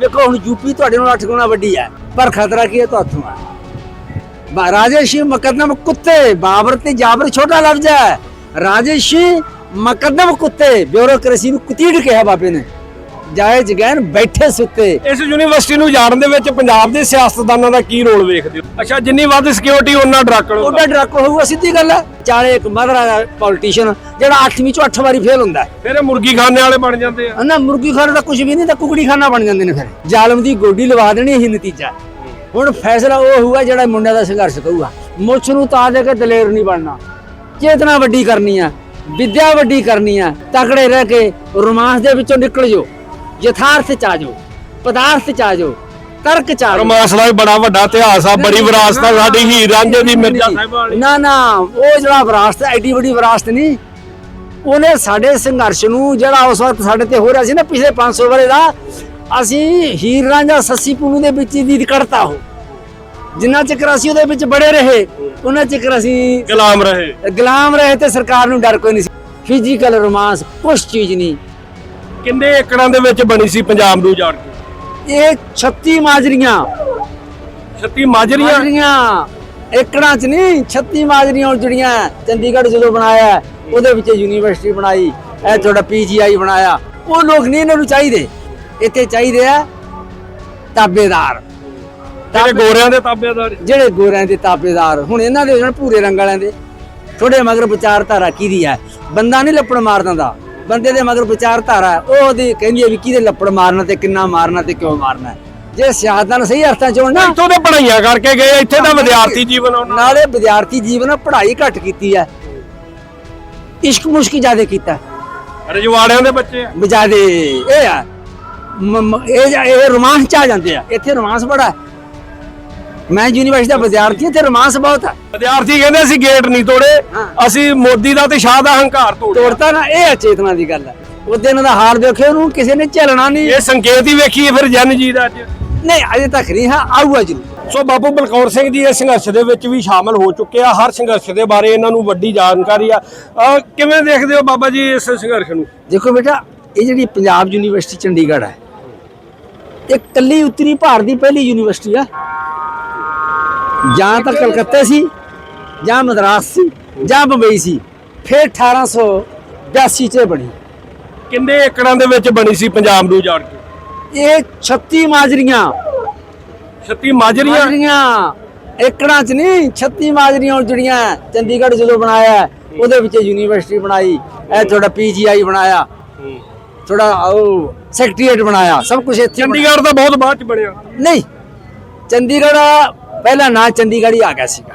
ਵੇਖੋ ਹੁਣ ਯੂਪੀ ਤੁਹਾਡੇ ਨਾਲ 8 ਗੁਣਾ ਵੱਡੀ ਹੈ ਪਰ ਖਤਰਾ ਕੀ ਹੈ ਤੁਹਾਥੋਂ ਹੈ। ਬਾ- ਰਾਜੇਸ਼ੀ ਮੁਕੱਦਮ ਕੁੱਤੇ ਬਾਬਰ ਤੇ ਜਾਬਰ ਛੋਟਾ ਲਫ਼ਜ਼ ਹੈ। ਰਾਜੇਸ਼ੀ ਮੁਕੱਦਮ ਕੁੱਤੇ ਬਿਊਰੋਕ੍ਰੇਸੀ ਨੂੰ ਕੁਤੀੜ ਕਿਹਾ ਬਾਬੇ ਨੇ। ਜਾਏ ਜਗੈਨ ਬੈਠੇ ਸੁੱਤੇ। ਇਸ ਯੂਨੀਵਰਸਿਟੀ ਨੂੰ ਜਾਣ ਦੇ ਵਿੱਚ ਪੰਜਾਬ ਦੇ ਸਿਆਸਤਦਾਨਾਂ ਦਾ ਕੀ ਰੋਲ ਵੇਖਦੇ ਹੋ? ਅੱਛਾ ਜਿੰਨੀ ਵੱਧ ਸਿਕਿਉਰਿਟੀ ਉਹਨਾਂ ਡਰਾਕਣ ਉਹਦਾ ਡਰਕ ਹੋਊਗਾ ਸਿੱਧੀ ਗੱਲ ਹੈ। ਚਾਲੇ ਇੱਕ ਮਦਰਾ ਦਾ ਪੋਲੀਟੀਸ਼ੀਅਨ ਜਿਹੜਾ 8ਵੀਂ ਚੋਂ 8 ਵਾਰੀ ਫੇਲ ਹੁੰਦਾ ਹੈ। ਫਿਰ ਇਹ ਮੁਰਗੀ ਖਾਨੇ ਵਾਲੇ ਬਣ ਜਾਂਦੇ ਆ। ਨਾ ਮੁਰਗੀ ਖਾਣਾ ਤਾਂ ਕੁਝ ਵੀ ਨਹੀਂ ਤਾਂ ਕੁਕੜੀ ਖਾਨਾ ਬਣ ਜਾਂਦੇ ਨੇ ਫਿਰ। ਜ਼ਾਲਮ ਦੀ ਗੋਡੀ ਲਵਾ ਦੇਣੀ ਇਹੀ ਨਤੀਜਾ ਹੁਣ ਫੈਸਲਾ ਉਹ ਹੋਊਗਾ ਜਿਹੜਾ ਮੁੰਡਿਆਂ ਦਾ ਸੰਘਰਸ਼ ਕਰੂਗਾ। ਮੁੱਛ ਨੂੰ ਤਾਂ ਦੇ ਕੇ ਦਲੇਰ ਨਹੀਂ ਬਣਨਾ। ਚੇਤਨਾ ਵੱਡੀ ਕਰਨੀ ਆ ਵਿਦਿਆ ਵੱਡੀ ਕਰਨੀ ਆ ਤਕੜੇ ਰਹਿ ਕੇ ਰੋਮਾਂਸ ਦੇ ਵਿੱਚੋਂ ਨਿਕਲ ਜਾਓ। ਯਥਾਰਥ ਚ ਆ ਜਾਓ ਪਦਾਰਥ ਚ ਆ ਜਾਓ। ਤਰਕ ਚ ਆ ਜਾਓ ਰਮਾਸ ਦਾ ਵੀ ਬੜਾ ਵੱਡਾ ਇਤਿਹਾਸ ਆ ਬੜੀ ਵਿਰਾਸਤ ਆ ਸਾਡੀ ਹੀਰ ਰਾਂਝੇ ਦੀ ਮਿਰਜ਼ਾ ਸਾਹਿਬਾਂ ਵਾਲੀ। ਨਾ ਨਾ ਉਹ ਜਿਹੜਾ ਵਿਰਾਸਤ ਹੈ, ਐਡੀ ਵੱਡੀ ਵਿਰਾਸਤ ਨਹੀਂ ਉਹਨੇ ਸਾਡੇ ਸੰਘਰਸ਼ ਨੂੰ ਜਿਹੜਾ ਉਸ ਵਕਤ ਸਾਡੇ ਤੇ ਹੋ ਰਿਹਾ ਸੀ ਨਾ ਪਿਛਲੇ 500 ਵਰੇ ਦਾ ਅਸੀਂ ਹੀਰ ਰਾਂਝਾ ਸੱਸੀ ਪੂਨੂ ਦੇ ਵਿੱਚ ਦੀ ਕੱਢਤਾ ਉਹ। ਜਿੰਨਾ ਚਿਰ ਅਸੀਂ ਉਹਦੇ ਵਿੱਚ ਬੜੇ ਰਹੇ ਉਹਨਾਂ ਚਿਰ ਅਸੀਂ ਗੁਲਾਮ ਰਹੇ। ਗੁਲਾਮ ਰਹੇ ਤੇ ਸਰਕਾਰ ਨੂੰ ਡਰ ਕੋਈ ਨਹੀਂ ਸੀ। ਫਿਜ਼ੀਕਲ ਰੋਮਾਂਸ ਕੁਛ ਚੀਜ਼ ਨਹੀਂ। ਕਿੰਨੇ ਏਕੜਾਂ ਦੇ ਵਿੱਚ ਬਣੀ ਸੀ ਪੰਜਾਬ ਨੂੰ ਜਾਣ ਇਹ 36 ਮਾਜਰੀਆਂ। 36 ਮਾਜਰੀਆਂ? ਮਾਜਰੀਆਂ। ਏਕੜਾਂ ਚ ਨਹੀਂ 36 ਮਾਜਰੀਆਂ ਉਜੜੀਆਂ ਚੰਡੀਗੜ੍ਹ ਜਦੋਂ ਬਣਾਇਆ ਉਹਦੇ ਵਿੱਚ ਯੂਨੀਵਰਸਿਟੀ ਬਣਾਈ ਇਹ ਤੁਹਾਡਾ ਪੀਜੀਆਈ ਬਣਾਇਆ। ਉਹ ਲੋਕ ਨਹੀਂ ਇਹਨਾਂ ਨੂੰ ਚਾਹੀਦੇ। ਇੱਥੇ ਚਾਹੀਦੇ ਆ ਤਾਬੇਦਾਰ। ਜਿਹੜੇ ਗੋਰਿਆਂ ਦੇ ਤਾਬੇਦਾਰ ਜਿਹੜੇ ਗੋਰਿਆਂ ਦੇ ਤਾਬੇਦਾਰ। ਹੁਣ ਇਹਨਾਂ ਦੇ ਹੋਣ ਭੂਰੇ ਰੰਗ ਵਾਲਿਆਂ ਦੇ। ਥੋੜੇ ਮਗਰ ਵਿਚਾਰਧਾਰਾ ਕਿਹਦੀ ਹੈ? ਬੰਦਾ ਨਹੀਂ ਲੱਪੜ ਮਾਰ ਦਿੰਦਾ। ਬੰਦੇ ਦੇ ਮਗਰ ਵਿਚਾਰਧਾਰਾ ਹੈ। ਉਹ ਉਹਦੀ ਕਹਿੰਦੀ ਹੈ ਵੀ ਕਿਹਦੇ ਲੱਪੜ ਮਾਰਨਾ ਤੇ ਕਿੰਨਾ ਮਾਰਨਾ ਤੇ ਕਿਉਂ ਮਾਰਨਾ। ਜੇ ਸਿਆਸਤਾਂ ਸਹੀ ਅਰਥਾਂ ਚ ਹੋਣ ਨਾ ਇੱਥੋਂ ਦੇ ਪੜਾਈਆਂ ਕਰਕੇ ਗਏ ਇੱਥੇ ਦਾ ਵਿਦਿਆਰਥੀ ਜੀਵਨ ਦਾ। ਨਾਲੇ ਵਿਦਿਆਰਥੀ ਜੀਵਨ ਪੜ੍ਹਾਈ ਘੱਟ ਕੀਤੀ ਹੈ ਇਸ਼ਕ ਮੁਸ਼ਕ ਜ਼ਿਆਦਾ ਕੀਤਾ। ਰਜਵਾੜਿਆਂ ਦੇ ਬੱਚੇ ਆ ਬਜਾਦੇ ਇਹ ਆ ਇਹ ਇਹ ਰੋਮਾਂਸ ਚ ਆ ਜਾਂਦੇ ਆ ਇੱਥੇ ਰੋਮਾਂਸ ਬੜਾ ਹੈ। ਮੈਂ ਯੂਨੀਵਰਸਿਟੀ ਦਾ ਵਿਦਿਆਰਥੀ ਹਾਂ, ਇੱਥੇ ਰੋਮਾਂਸ ਬਹੁਤ ਹੈ ਵਿਦਿਆਰਥੀ ਕਹਿੰਦੇ ਅਸੀਂ ਗੇਟ ਨਹੀਂ ਤੋੜੇ। ਅਸੀਂ ਮੋਦੀ ਦਾ ਤੇ ਸ਼ਾਹ ਦਾ ਹੰਕਾਰ ਤੋੜਿਆ। ਤੋੜਤਾ ਨਾ ਇਹ ਅਚੇਤਨਾ ਦੀ ਗੱਲ ਹੈ ਉਹ ਦਿਨ ਦਾ ਹਾਲ ਦੇਖਿਓ ਉਹਨੂੰ ਕਿਸੇ ਨੇ ਝੱਲਣਾ ਨਹੀਂ। ਇਹ ਸੰਕੇਤ ਹੀ ਵੇਖੀਏ ਫਿਰ ਜਨ ਜੀ ਦਾ ਅੱਜ। ਨਹੀਂ ਅਜੇ ਤੱਕ ਨਹੀਂ ਹਾਂ ਆਊਗਾ ਜ਼ਰੂਰ। ਸੋ ਬਾਪੂ ਬਲਕੌਰ ਸਿੰਘ ਜੀ ਇਸ ਸੰਘਰਸ਼ ਦੇ ਵਿੱਚ ਵੀ ਸ਼ਾਮਲ ਹੋ ਚੁੱਕੇ ਆ। ਹਰ ਸੰਘਰਸ਼ ਦੇ ਬਾਰੇ ਇਹਨਾਂ ਨੂੰ ਵੱਡੀ ਜਾਣਕਾਰੀ ਆ। ਅਹ ਕਿਵੇਂ ਦੇਖਦੇ ਹੋ ਬਾਬਾ ਜੀ ਇਸ ਸੰਘਰਸ਼ ਨੂੰ? ਦੇਖੋ ਬੇਟਾ ਇਹ ਜਿਹੜੀ ਪੰਜਾਬ ਯੂਨੀਵਰਸਿਟੀ ਚੰਡੀਗੜ੍ਹ ਹੈ ਇਹ ਕੱਲੀ ਉੱਤਰੀ ਭਾਰਤ ਦੀ ਪਹਿਲੀ ਯੂਨੀਵਰਸਿਟੀ ਆ। ਜਾਂ ਤਾਂ ਕਲਕੱਤੇ ਸੀ ਜਾਂ ਮਦਰਾਸ ਸੀ ਜਾਂ ਬੰਬਈ ਸੀ ਫਿਰ 1882 ਚ ਬਣੀ। ਕਿੰਨੇ ਏਕੜਾਂ ਦੇ ਵਿੱਚ ਬਣੀ ਸੀ ਪੰਜਾਬ ਨੂੰ ਜਾਣ ਕੇ? ਇਹ 36 ਮਾਜਰੀਆਂ। 36 ਮਾਜਰੀਆਂ? ਮਾਜਰੀਆਂ ਏਕੜਾਂ ਚ ਨਹੀਂ 36 ਮਾਜਰੀਆਂ ਉਜੜੀਆਂ ਚੰਡੀਗੜ੍ਹ ਜਦੋਂ ਬਣਾਇਆ ਉਹਦੇ ਵਿੱਚ ਯੂਨੀਵਰਸਿਟੀ ਬਣਾਈ ਇਹ ਤੁਹਾਡਾ ਪੀਜੀਆਈ ਬਣਾਇਆ ਥੋੜਾ ਉਹ ਸੈਕਟਰੀਏਟ ਬਣਾਇਆ ਸਭ ਕੁਝ ਇੱਥੇ। ਚੰਡੀਗੜ੍ਹ ਤਾਂ ਬਹੁਤ ਬਾਅਦ ਚ ਬਣਿਆ। ਨਹੀਂ ਚੰਡੀਗੜ੍ਹ ਪਹਿਲਾਂ ਨਾਂ ਚੰਡੀਗੜ੍ਹ ਹੀ ਆ ਗਿਆ ਸੀਗਾ।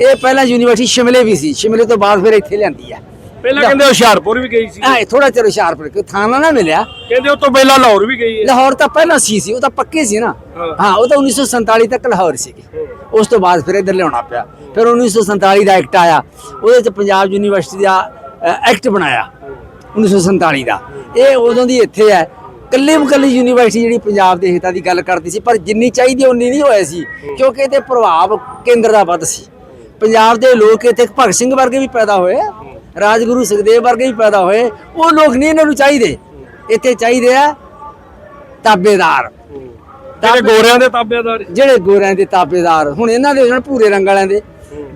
ਇਹ ਪਹਿਲਾਂ ਯੂਨੀਵਰਸਿਟੀ ਸ਼ਿਮਲੇ ਵੀ ਸੀ। ਸ਼ਿਮਲੇ ਤੋਂ ਬਾਅਦ ਫਿਰ ਇੱਥੇ ਲਿਆਂਦੀ ਆ। ਪਹਿਲਾਂ ਕਹਿੰਦੇ ਹੁਸ਼ਿਆਰਪੁਰ ਵੀ ਗਈ ਸੀ। ਹਾਂ ਥੋੜਾ ਚਿਰ ਹੁਸ਼ਿਆਰਪੁਰ ਕੋ ਥਾਣਾ ਨਾ ਮਿਲਿਆ। ਕਹਿੰਦੇ ਉਸ ਤੋਂ ਪਹਿਲਾਂ ਲਾਹੌਰ ਵੀ ਗਈ ਹੈ। ਲਾਹੌਰ ਤਾਂ ਪਹਿਲਾਂ ਸੀ ਸੀ ਉਹ ਤਾਂ ਪੱਕੇ ਸੀ ਨਾ। ਹਾਂ। ਹਾਂ ਉਹ ਤਾਂ 1947 ਤੱਕ ਲਾਹੌਰ ਸੀਗੀ। ਉਸ ਤੋਂ ਬਾਅਦ ਫਿਰ ਇੱਧਰ ਲਿਆਉਣਾ ਪਿਆ। ਫਿਰ 1947 ਦਾ ਐਕਟ ਆਇਆ। ਉਹਦੇ ਚ ਪੰਜਾਬ ਯੂਨੀਵਰਸਿਟੀ ਦਾ ਐਕਟ ਬਣਾਇਆ। 1947 ਦਾ। ਇਹ ਉਦੋਂ ਦੀ ਇੱਥੇ ਹੈ। ਕੱਲੀ ਮੁਕੱਲੀ ਯੂਨੀਵਰਸਿਟੀ ਜਿਹੜੀ ਪੰਜਾਬ ਦੇ ਹਿੱਤਾਂ ਦੀ ਗੱਲ ਕਰਦੀ ਸੀ ਪਰ ਜਿੰਨੀ ਚਾਹੀਦੀ ਉਨੀ ਨਹੀਂ ਹੋਇਆ ਸੀ ਕਿਉਂਕਿ ਇਹਦੇ ਪ੍ਰਭਾਵ ਕੇਂਦਰ ਦਾ ਵੱਧ ਸੀ। ਪੰਜਾਬ ਦੇ ਲੋਕ ਇੱਥੇ ਭਗਤ ਸਿੰਘ ਵਰਗੇ ਵੀ ਪੈਦਾ ਹੋਏ ਰਾਜਗੁਰੂ ਸੁਖਦੇਵ ਵਰਗੇ ਵੀ ਪੈਦਾ ਹੋਏ ਉਹ ਲੋਕ ਨਹੀਂ ਇਹਨਾਂ ਨੂੰ ਚਾਹੀਦੇ। ਇੱਥੇ ਚਾਹੀਦੇ ਆ ਤਾਬੇਦਾਰ। ਜਿਹੜੇ ਗੋਰਿਆਂ ਦੇ ਤਾਬੇਦਾਰ ਜਿਹੜੇ ਗੋਰਿਆਂ ਦੇ ਤਾਬੇਦਾਰ ਹੁਣ ਇਹਨਾਂ ਦੇ ਹੋਣ ਭੂਰੇ ਰੰਗ ਵਾਲਿਆਂ ਦੇ।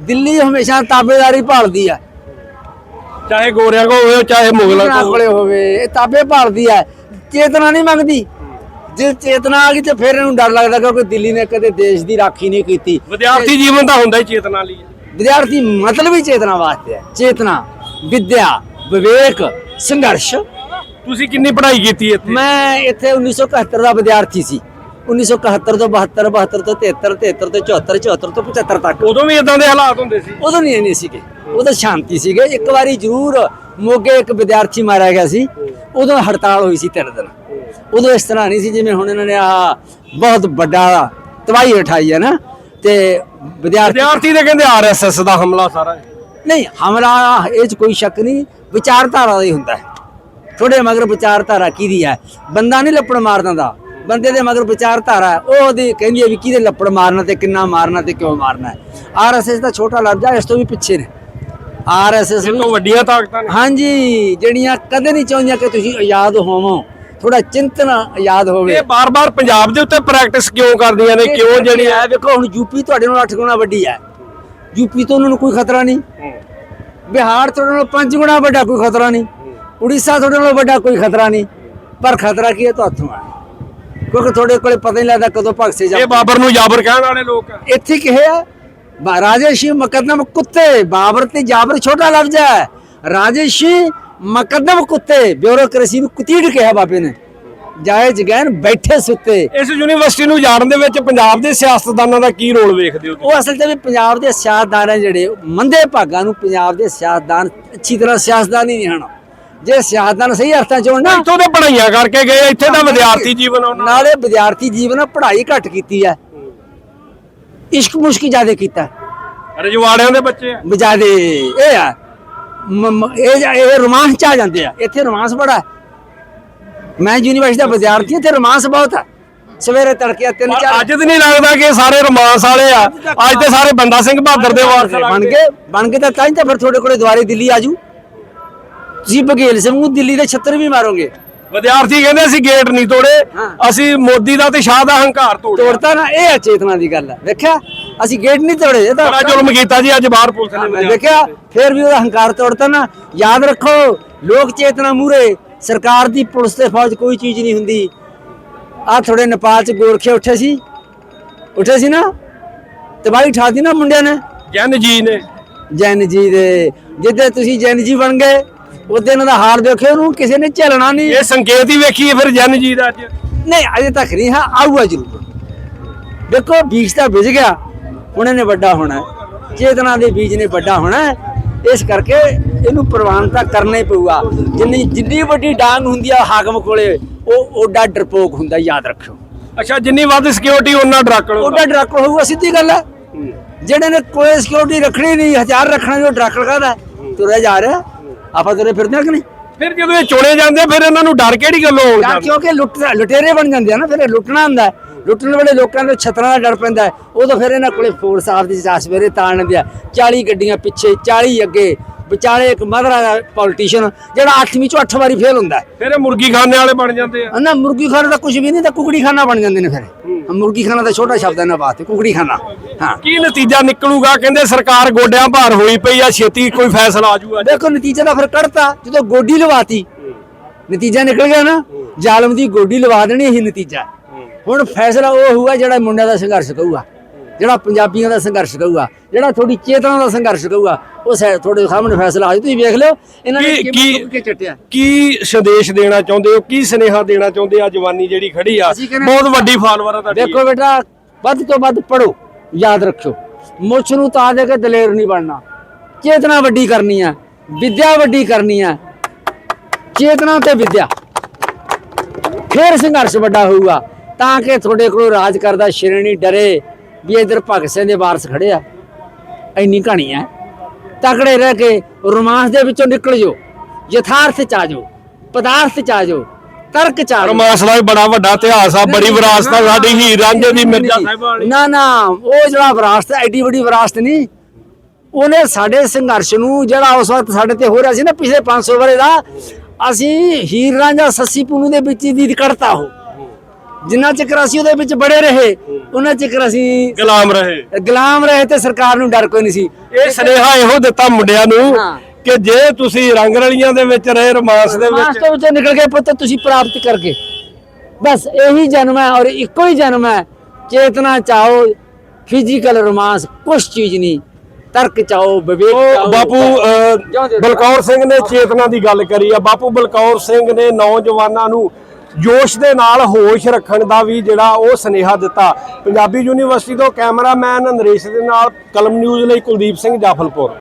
ਦਿੱਲੀ ਹਮੇਸ਼ਾ ਤਾਬੇਦਾਰੀ ਭਾਲਦੀ ਆ। ਚਾਹੇ ਗੋਰਿਆਂ ਕੋ ਹੋਵੇ ਚਾਹੇ ਮੁਗਲਾਂ ਕੋਲੇ ਹੋਵੇ ਇਹ ਤਾਬੇ ਭਾਲਦੀ ਆ। ਚੇਤਨਾ ਨਹੀਂ ਮੰਗਦੀ। ਜੇ ਚੇਤਨਾ ਆ ਗਈ ਤੇ ਫਿਰ ਇਹਨੂੰ ਡਰ ਲੱਗਦਾ ਕਿਉਂਕਿ ਦਿੱਲੀ ਨੇ ਕਦੇ ਦੇਸ਼ ਦੀ ਰਾਖੀ ਨਹੀਂ ਕੀਤੀ। ਵਿਦਿਆਰਥੀ ਜੀਵਨ ਤਾਂ ਹੁੰਦਾ ਹੀ ਚੇਤਨਾ ਲਈ। ਵਿਦਿਆਰਥੀ ਮਤਲਬ ਹੀ ਚੇਤਨਾ ਵਾਸਤੇ ਹੈ। ਚੇਤਨਾ ਵਿਦਿਆ ਵਿਵੇਕ ਸੰਘਰਸ਼। ਤੁਸੀਂ ਕਿੰਨੀ ਪੜ੍ਹਾਈ ਕੀਤੀ ਇੱਥੇ? ਮੈਂ ਇੱਥੇ 1971 ਦਾ ਵਿਦਿਆਰਥੀ ਸੀ। 1971 ਤੋਂ 72 72 ਤੋਂ 73 73 ਤੋਂ 74 74 ਤੋਂ 75 ਤੱਕ। ਉਦੋਂ ਵੀ ਇਦਾਂ ਦੇ ਹਾਲਾਤ ਹੁੰਦੇ ਸੀ। ਉਦੋਂ ਨਹੀਂ ਇੰਨੇ ਸੀਗੇ। ਉਦੋਂ ਸ਼ਾਂਤੀ ਸੀਗੇ। ਇੱਕ ਵਾਰੀ ਜ਼ਰੂਰ ਮੋਗੇ ਇੱਕ ਵਿਦਿਆਰਥੀ ਮਾਰਿਆ ਗਿਆ ਸੀ। ਉਦੋਂ ਹੜਤਾਲ ਹੋਈ ਸੀ ਤਿੰਨ ਦਿਨ। ਉਦੋਂ ਇਸ ਤਰ੍ਹਾਂ ਨਹੀਂ ਸੀ ਜਿਵੇਂ ਹੁਣ ਇਹਨਾਂ ਨੇ ਆ ਬਹੁਤ ਵੱਡਾ ਤਬਾਹੀ ਉਠਾਈ ਹੈ ਨਾ। ਤੇ ਵਿਦਿਆਰਥੀ ਵਿਦਿਆਰਥੀ ਦੇ ਕਹਿੰਦੇ ਆਰਐਸਐਸ ਦਾ ਹਮਲਾ ਸਾਰਾ। ਨਹੀਂ ਹਮਲਾ ਇਹ ਚ ਕੋਈ ਸ਼ੱਕ ਨਹੀਂ। ਵਿਚਾਰਧਾਰਾ ਦਾ ਹੀ ਹੁੰਦਾ ਹੈ। ਥੋੜੇ ਮਗਰ ਵਿਚਾਰਧਾਰਾ ਕਿਹਦੀ ਹੈ? ਬੰਦਾ ਨਹੀਂ ਲੱਪੜ ਮਾਰ ਦਿੰਦਾ ਬੰਦੇ ਦੇ ਮਗਰ ਵਿਚਾਰਧਾਰਾ। ਉਹ ਉਹਦੀ ਕਹਿੰਦੀ ਹੈ ਵੀ ਕਿਹਦੇ ਲੱਪੜ ਮਾਰਨਾ ਤੇ ਕਿੰਨਾ ਮਾਰਨਾ ਤੇ ਕਿਉਂ ਮਾਰਨਾ ਹੈ। ਆਰਐਸਐਸ ਦਾ ਛੋਟਾ ਲਫ਼ਜ਼ ਹੈ ਇਸ ਤੋਂ ਵੀ ਪਿੱਛੇ ਨੇ। ਆਰਐਸਐਸ ਇਹ ਤੋਂ ਵੱਡੀਆਂ ਤਾਕਤਾਂ ਨੇ। ਹਾਂਜੀ ਜਿਹੜੀਆਂ ਕਦੇ ਨਹੀਂ ਚਾਹੁੰਦੀਆਂ ਕਿ ਤੁਸੀਂ ਆਜ਼ਾਦ ਹੋਵੋ। ਥੋੜਾ ਚਿੰਤਨ ਯਾਦ ਹੋਵੇ। ਇਹ ਬਾਰ-ਬਾਰ ਪੰਜਾਬ ਦੇ ਉੱਤੇ ਪ੍ਰੈਕਟਿਸ ਕਿਉਂ ਕਰਦੀਆਂ ਨੇ? ਕਿਉਂ ਜਿਹੜੀ ਹੈ ਵੇਖੋ ਹੁਣ ਯੂਪੀ ਤੁਹਾਡੇ ਨਾਲ 8 ਗੁਣਾ ਵੱਡੀ ਹੈ। ਯੂਪੀ ਤੋਂ ਉਹਨਾਂ ਨੂੰ ਕੋਈ ਖਤਰਾ ਨਹੀਂ। ਬਿਹਾਰ ਤੁਹਾਡੇ ਨਾਲ 5 ਗੁਣਾ ਵੱਡਾ ਕੋਈ ਖਤਰਾ ਨਹੀਂ। ਉੜੀਸਾ ਤੁਹਾਡੇ ਨਾਲ ਵੱਡਾ ਕੋਈ ਖਤਰਾ ਨਹੀਂ। ਪਰ ਖਤਰਾ ਕੀ ਹੈ? ਤੁਹਾਥੋਂ ਹੈ। ਕਿਉਂਕਿ ਤੁਹਾਡੇ ਕੋਲੇ ਪਤਾ ਨਹੀਂ ਲੱਗਦਾ ਕਦੋਂ ਭਗਤ ਸੇ ਜਾ ਇਹ ਬਾਬਰ ਨੂੰ ਜਾਬਰ ਕਹਿਣ ਵਾਲੇ ਲੋਕ ਆ। ਇੱਥੇ ਕਿਹਾ ਰਾਜੇਸ਼ੀ ਮੁਕੱਦਮ ਕੁੱਤੇ ਬਾਬਰ ਤੇ ਜਾਬਰ ਛੋਟਾ ਲਫ਼ਜ਼ ਹੈ ਰਾਜੇਸ਼ੀ ਮੁਕੱਦਮ ਕੁੱਤੇ ਬਿਊਰੋਕ੍ਰੇਸੀ ਨੂੰ ਕੁਤੀੜ ਕਿਹਾ ਬਾਬੇ ਨੇ। ਜਾਇਜ਼ ਗੈਨ ਬੈਠੇ ਸੁੱਤੇ। ਇਸ ਯੂਨੀਵਰਸਿਟੀ ਨੂੰ ਜਾਣ ਦੇ ਵਿੱਚ ਪੰਜਾਬ ਦੇ ਸਿਆਸਤਦਾਨਾਂ ਦਾ ਕੀ ਰੋਲ ਵੇਖਦੇ ਹੋ ਉਹ ਅਸਲ 'ਚ ਵੀ ਪੰਜਾਬ ਦੇ ਸਿਆਸਤਦਾਨ ਹੈ ਜਿਹੜੇ ਮੰਦੇ ਭਾਗਾਂ ਨੂੰ ਪੰਜਾਬ ਦੇ ਸਿਆਸਤਦਾਨ ਅੱਛੀ ਤਰ੍ਹਾਂ ਸਿਆਸਤਦਾਨ ਹੀ ਨਹੀਂ ਹਨ। ਜੇ ਸਿਆਸਤਦਾਨ ਸਹੀ ਅਰਥਾਂ 'ਚ ਹੋਣ ਨਾ ਇੱਥੋਂ ਦੇ ਪੜ੍ਹਾਈਆਂ ਕਰਕੇ ਗਏ ਇੱਥੇ ਦਾ ਵਿਦਿਆਰਥੀ ਜੀਵਨ ਨਾਲੇ ਵਿਦਿਆਰਥੀ ਜੀਵਨ ਪੜ੍ਹਾਈ ਘੱਟ ਕੀਤੀ ਹੈ ਇਸ਼ਕ ਮੁਸ਼ਕ ਜ਼ਿਆਦਾ ਕੀਤਾ। ਰਜਵਾੜਿਆਂ ਦੇ ਬੱਚੇ ਆ। ਬਜਾਦੇ ਇਹ ਆ ਮ- ਇਹ ਇਹ ਰੋਮਾਂਸ ਚ ਆ ਜਾਂਦੇ ਆ। ਇੱਥੇ ਰੋਮਾਂਸ ਬੜਾ ਹੈ। ਮੈਂ ਯੂਨੀਵਰਸਿਟੀ ਦਾ ਵਿਦਿਆਰਥੀ ਹਾਂ ਤੇ ਰੋਮਾਂਸ ਬਹੁਤ ਹੈ ਸਵੇਰੇ ਤੜਕੇ ਤਿੰਨ ਪਰ ਚਾਰ ਅੱਜ ਤੇ ਨਹੀਂ ਲੱਗਦਾ ਕਿ ਇਹ ਸਾਰੇ ਰੋਮਾਂਸ ਵਾਲੇ ਆ। ਅੱਜ ਤੇ ਸਾਰੇ ਬੰਦਾ ਸਿੰਘ ਬਹਾਦਰ ਦੇ ਵਾਰਸ ਬਣ ਗਏ ਬਣ ਗਏ। ਤਾਂ ਤਾਂ ਹੀ ਤਾਂ ਫਿਰ ਤੁਹਾਡੇ ਕੋਲੇ ਦੁਆਰੇ ਦਿੱਲੀ ਆਜੂ ਤੁਸੀਂ ਬਘੇਲ ਸਿੰਘ ਦਿੱਲੀ ਦੇ ਛੱਤਰ ਵੀ ਮਾਰੋਗੇ। ਵਿਦਿਆਰਥੀ ਕਹਿੰਦੇ ਅਸੀਂ ਗੇਟ ਨਹੀਂ ਤੋੜੇ। ਅਸੀਂ ਮੋਦੀ ਦਾ ਤੇ ਸ਼ਾਹ ਦਾ ਹੰਕਾਰ ਤੋੜਿਆ। ਤੋੜਤਾ ਨਾ ਇਹ ਹੈ ਚੇਤਨਾ ਦੀ ਗੱਲ ਹੈ ਵੇਖਿਆ ਅਸੀਂ ਗੇਟ ਨਹੀਂ ਤੋੜੇ ਇਹ ਤਾਂ ਬੜਾ ਜ਼ੁਲਮ ਕੀਤਾ ਜੀ ਅੱਜ ਬਾਹਰ ਪੁਲਿਸ ਨੇ ਦੇਖਿਆ ਫਿਰ ਵੀ ਉਹਦਾ ਹੰਕਾਰ ਤੋੜਤਾ ਨਾ। ਯਾਦ ਰੱਖੋ ਲੋਕ ਚੇਤਨਾ ਮੂਰੇ ਸਰਕਾਰ ਦੀ ਪੁਲਿਸ ਤੇ ਫੌਜ ਕੋਈ ਚੀਜ਼ ਨਹੀਂ ਹੁੰਦੀ। ਆ ਥੋੜੇ ਨੇਪਾਲ ਚ ਗੋਰਖੇ ਉੱਠੇ ਸੀ। ਉੱਠੇ ਸੀ ਨਾ? ਤਬਾਹੀ ਠਾਦੀ ਨਾ ਮੁੰਡਿਆਂ ਨੇ। ਜਨ ਜੀ ਨੇ। ਜੈਨ ਜੀ ਦੇ ਜਿੱਦੇ ਤੁਸੀਂ ਜੈਨ ਜੀ ਬਣ ਗਏ ਉਹਦੇ ਇਹਨਾਂ ਦਾ ਹਾਲ ਦੇਖਿਓ ਉਹਨੂੰ ਕਿਸੇ ਨੇ ਝੱਲਣਾ ਨਹੀਂ। ਇਹ ਸੰਕੇਤ ਹੀ ਵੇਖੀਏ ਫਿਰ ਜਨ ਜੀ ਦਾ ਅੱਜ। ਨਹੀਂ ਅਜੇ ਤੱਕ ਨਹੀਂ ਹਾਂ ਆਊਗਾ ਜ਼ਰੂਰ। ਦੇਖੋ ਬੀਜ ਤਾਂ ਵਿਜ ਗਿਆ ਹੁਣ ਇਹਨੇ ਵੱਡਾ ਹੋਣਾ। ਚੇਤਨਾ ਦੇ ਬੀਜ ਨੇ ਵੱਡਾ ਹੋਣਾ। ਇਸ ਕਰਕੇ ਇਹਨੂੰ ਪ੍ਰਵਾਨਤਾ ਕਰਨਾ ਹੀ ਪਊਗਾ। ਜਿੰਨੀ ਜਿੰਨੀ ਵੱਡੀ ਡਾਂਗ ਹੁੰਦੀ ਆ ਹਾਕਮ ਕੋਲੇ ਉਹ ਓਡਾ ਡਰਪੋਕ ਹੁੰਦਾ ਯਾਦ ਰੱਖਿਓ। ਅੱਛਾ ਜਿੰਨੀ ਵੱਧ ਸਿਕਿਉਰਿਟੀ ਉਹਨਾਂ ਡਰਾਕਣ ਓਡਾ ਡਰਾਕਲ ਹੋਊਗਾ ਸਿੱਧੀ ਗੱਲ ਹੈ। ਜਿਹੜੇ ਨੇ ਕੋਈ ਸਿਕਿਉਰਿਟੀ ਰੱਖਣੀ ਨਹੀਂ ਹਥਿਆਰ ਰੱਖਣਾ ਜੋ ਡਰਾਕਲ ਕਹਦਾ ਤੁਰਿਆ ਜਾ ਰਿਹਾ। ਆਪਾਂ ਤੁਰੇ ਫਿਰਦੇ ਹਾਂ ਕਿ ਨਹੀਂ ਫਿਰ ਜਦੋਂ ਇਹ ਚੁਣੇ ਜਾਂਦੇ ਆ, ਫਿਰ ਇਹਨਾਂ ਨੂੰ ਡਰ ਕਿਹੜੀ ਗੱਲੋਂ ਯਾਰ ਜਾਂਦਾ ਕਿਉਂਕਿ ਲੁੱਟ ਲੁਟੇਰੇ ਬਣ ਜਾਂਦੇ ਆ ਨਾ ਫਿਰ ਇਹ ਲੁੱਟਣਾ ਹੁੰਦਾ ਹੈ। ਲੁੱਟਣ ਵਾਲੇ ਲੋਕਾਂ ਦੇ ਛਤਰਾਂ ਦਾ ਡਰ ਪੈਂਦਾ ਹੈ। ਉਦੋਂ ਫਿਰ ਇਹਨਾਂ ਕੋਲੇ ਫੋਰਸ ਆਪਦੀ ਚਾਸ ਵੇਰੇ ਤਾਣ ਲੈਂਦੇ ਆ 40 ਗੱਡੀਆਂ ਪਿੱਛੇ 40 ਅੱਗੇ ਵਿਚਾਲੇ ਇੱਕ ਮਧਰਾ ਦਾ ਪੋਲੀਟੀਸ਼ੀਅਨ ਜਿਹੜਾ 8ਵੀਂ ਚੋਂ 8 ਵਾਰੀ ਫੇਲ ਹੁੰਦਾ ਹੈ। ਫਿਰ ਇਹ ਮੁਰਗੀ ਖਾਨੇ ਵਾਲੇ ਬਣ ਜਾਂਦੇ ਆ। ਨਾ ਮੁਰਗੀ ਖਾਨਾ ਤਾਂ ਕੁਝ ਵੀ ਨਹੀਂ ਤਾਂ ਕੁਕੜੀ ਖਾਨਾ ਬਣ ਜਾਂਦੇ ਨੇ ਫਿਰ। ਮੁਰਗੀ ਖਾਨਾ ਤਾਂ ਛੋਟਾ ਸ਼ਬਦ ਹੈ ਨਾ ਬਾਤ ਕੁਕੜੀ ਖਾਨਾ ਹਾਂ। ਕੀ ਨਤੀਜਾ ਨਿਕਲੂਗਾ? ਕਹਿੰਦੇ ਸਰਕਾਰ ਗੋਡਿਆਂ ਭਾਰ ਹੋਈ ਪਈ ਆ ਛੇਤੀ ਕੋਈ ਫੈਸਲਾ ਆ ਜਾਊਗਾ। ਦੇਖੋ ਨਤੀਜਾ ਤਾਂ ਫਿਰ ਕੱਢਤਾ ਜਦੋਂ ਗੋਡੀ ਲਵਾਤੀ ਨਤੀਜਾ ਨਿਕਲ ਗਿਆ ਨਾ ਜ਼ਾਲਮ ਦੀ ਗੋਡੀ ਲਵਾ ਦੇਣੀ ਇਹੀ ਨਤੀਜਾ। ਹੈ। ਹੁਣ ਫੈਸਲਾ ਉਹ ਹੋਊਗਾ ਜਿਹੜਾ ਮੁੰਡਿਆਂ ਦਾ ਸੰਘਰਸ਼ ਕਹੂਗਾ ਜਿਹੜਾ ਪੰਜਾਬੀਆਂ ਦਾ ਸੰਘਰਸ਼ ਕਹੂਗਾ ਜਿਹੜਾ ਤੁਹਾਡੀ ਚੇਤਨਾ ਦਾ ਸੰਘਰਸ਼ ਕਹੂਗਾ ਉਹ ਤੁਹਾਡੇ ਸਾਹਮਣੇ ਫੈਸਲਾ ਆ ਜਾਊ ਤੁਸੀਂ ਵੇਖ ਲਿਓ ਇਹਨਾਂ ਨੇ ਕੀ- ਕਿਵੇਂ ਕੀ- ਚੱਟਿਆ। ਕੀ ਸੰਦੇਸ਼ ਦੇਣਾ ਚਾਹੁੰਦੇ ਹੋ? ਕੀ ਸੁਨੇਹਾ ਦੇਣਾ ਚਾਹੁੰਦੇ ਆ ਜਵਾਨੀ ਜਿਹੜੀ ਖੜੀ ਆ? ਬਹੁਤ ਵੱਡੀ ਫਾਲੋਅਰ ਆ ਤੁਹਾਡੀ। ਦੇਖੋ ਬੇਟਾ ਵੱਧ ਤੋਂ ਵੱਧ ਪੜੋ ਯਾਦ ਰੱਖਿਓ। ਮੁੱਛ ਨੂੰ ਤਾਂ ਦੇ ਕੇ ਦਲੇਰ ਨਹੀਂ ਬਣਨਾ। ਚੇਤਨਾ ਵੱਡੀ ਕਰਨੀ ਆ ਵਿਦਿਆ ਵੱਡੀ ਕਰਨੀ ਆ। ਚੇਤਨਾ ਤੇ ਵਿਦਿਆ। ਫਿਰ ਸੰਘਰਸ਼ ਵੱਡਾ ਹੋਊਗਾ ਤਾਂ ਕਿ ਤੁਹਾਡੇ ਕੋਲੋਂ ਰਾਜ ਕਰਦਾ ਸ਼੍ਰੇਣੀ ਡਰੇ। ਵੀ ਇਧਰ ਭਗਤ ਸਿੰਘ ਦੇ ਵਾਰਸ ਖੜੇ ਆ। ਇੰਨੀ ਕਹਾਣੀ ਹੈ। ਤਕੜੇ ਰਹਿ ਕੇ ਰੋਮਾਂਸ ਦੇ ਵਿੱਚੋਂ ਨਿਕਲ ਜਾਓ ਯਥਾਰਥ ਚ ਆ ਜਾਓ ਪਦਾਰਥ ਚ ਆ ਜਾਓ ਤਰਕ ਚ ਆ ਜਾਓ। ਰਮਾਸ ਦਾ ਵੀ ਬੜਾ ਵੱਡਾ ਇਤਿਹਾਸ ਆ ਬੜੀ ਵਿਰਾਸਤ ਆ ਸਾਡੀ ਹੀਰ ਰਾਂਝੇ ਦੀ ਮਿਰਜ਼ਾ ਸਾਹਿਬਾਂ ਵਾਲੀ। ਨਾ ਨਾ ਉਹ ਜਿਹੜਾ ਵਿਰਾਸਤ ਐਡੀ ਵੱਡੀ ਵਿਰਾਸਤ ਨਹੀਂ। ਉਹਨੇ ਸਾਡੇ ਸੰਘਰਸ਼ ਨੂੰ ਜਿਹੜਾ ਉਸ ਵਕਤ ਸਾਡੇ ਤੇ ਹੋ ਰਿਹਾ ਸੀ ਨਾ ਪਿਛਲੇ 500 ਵਰੇ ਦਾ ਅਸੀਂ ਹੀਰ ਰਾਂਝਾ ਸੱਸੀ ਪੁੰਨੂ ਦੇ ਵਿੱਚ ਦੀ ਕੱਢਤਾ ਉਹ। ਜਿੰਨਾ ਚਿਰ ਅਸੀਂ ਉਹਦੇ ਵਿੱਚ ਬੜੇ ਰਹੇ ਉਹਨਾਂ ਚਿਰ ਅਸੀਂ ਗੁਲਾਮ ਰਹੇ। ਗੁਲਾਮ ਰਹੇ ਤੇ ਸਰਕਾਰ ਨੂੰ ਡਰ ਕੋਈ ਨਹੀਂ ਸੀ। ਇਹ ਸੁਨੇਹਾ ਇਹੋ ਦਿੱਤਾ ਮੁੰਡਿਆਂ ਨੂੰ ਹਾਂ। ਕਿ ਜੇ ਤੁਸੀਂ ਰੰਗ ਰਲੀਆਂ ਦੇ ਵਿੱਚ ਰਹੇ ਰੋਮਾਂਸ ਦੇ ਵਿੱਚ ਤੋਂ ਵਿੱਚੋਂ ਨਿਕਲ ਕੇ ਪੁੱਤ ਤੁਸੀਂ ਪ੍ਰਾਪਤ ਕਰਕੇ। ਬਸ ਇਹੀ ਜਨਮ ਹੈ ਔਰ ਇੱਕੋ ਹੀ ਜਨਮ ਹੈ। ਚੇਤਨਾ ਚਾਹੋ ਫਿਜ਼ੀਕਲ ਰੋਮਾਂਸ ਕੁਛ ਚੀਜ਼ ਨਹੀਂ। ਤਰਕ ਚਾਹੋ ਵਿਵੇਕ ਉਹ ਬਾਪੂ ਅਹ। ਬਲਕੌਰ ਸਿੰਘ ਨੇ ਚੇਤਨਾ ਦੀ ਗੱਲ ਕਰੀ ਆ। ਬਾਪੂ ਬਲਕੌਰ ਸਿੰਘ ਨੇ ਨੌਜਵਾਨਾਂ ਨੂੰ ਜੋਸ਼ ਦੇ ਨਾਲ ਹੋਸ਼ ਰੱਖਣ ਦਾ ਵੀ ਜਿਹੜਾ ਉਹ ਸੁਨੇਹਾ ਦਿੱਤਾ। ਪੰਜਾਬੀ ਯੂਨੀਵਰਸਿਟੀ ਤੋਂ ਕੈਮਰਾਮੈਨ ਨਰੇਸ਼ ਦੇ ਨਾਲ ਕਲਮ ਨਿਊਜ਼ ਲਈ ਕੁਲਦੀਪ ਸਿੰਘ ਜਾਫਲਪੁਰ।